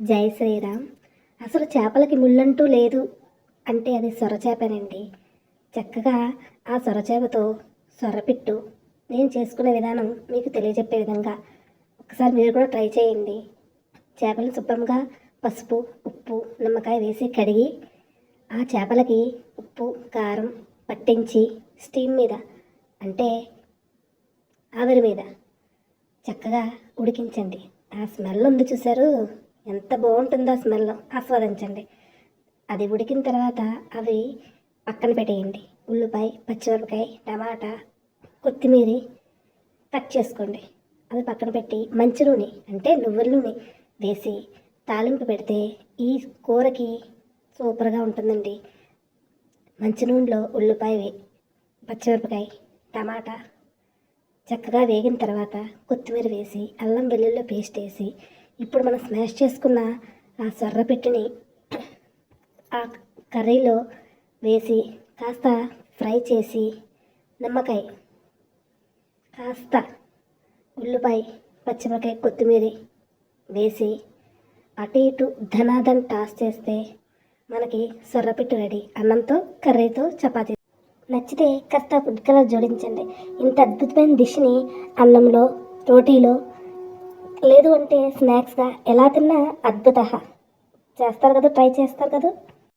జై శ్రీరామ్. అసలు చేపలకి ముళ్ళంటూ లేదు అంటే అది సొరచేపనండి చక్కగా ఆ సొరచేపతో సొరపిట్టు నేను చేసుకునే విధానం మీకు తెలియజెప్పే విధంగా. ఒకసారి మీరు కూడా ట్రై చేయండి. చేపలను శుభ్రంగా పసుపు ఉప్పు నిమ్మకాయ వేసి కడిగి ఆ చేపలకి ఉప్పు కారం పట్టించి స్టీమ్ మీద అంటే ఆవిరి మీద చక్కగా ఉడికించండి. ఆ స్మెల్ ఉంది చూసారు ఎంత బాగుంటుందో స్మెల్. ఆస్వాదించండి. అది ఉడికిన తర్వాత అవి పక్కన పెట్టేయండి. ఉల్లిపాయ పచ్చిమిరపకాయ టమాటా కొత్తిమీర కట్ చేసుకోండి. అది పక్కన పెట్టి మంచి నూనె అంటే నువ్వుల నూనె వేసి తాలింపు పెడితే ఈ కూరకి సూపర్గా ఉంటుందండి. మంచి నూనెలో ఉల్లిపాయ వే- పచ్చిమిరపకాయ టమాటా చక్కగా వేగిన తర్వాత కొత్తిమీర వేసి అల్లం వెల్లుల్లి పేస్ట్ వేసి ఇప్పుడు మనం స్మాష్ చేసుకున్న ఆ సొర్ర పెట్టిని ఆ కర్రీలో వేసి కాస్త ఫ్రై చేసి నిమ్మకాయ కాస్త ఉల్లిపాయ పచ్చిమిరకాయ కొత్తిమీర వేసి అటు ఇటు ధనాధన్ టాస్ చేస్తే మనకి సొర్రపిట్టు రెడీ. అన్నంతో కర్రీతో చపాతీ. నచ్చితే కాస్త ఫుడ్ కలర్ జోడించండి. ఇంత అద్భుతమైన డిష్ని అన్నంలో రోటీలో లేదు అంటే స్నాక్స్గా ఎలా తిన్నా అద్భుత చేస్తారు కదా ట్రై చేస్తారు కదా.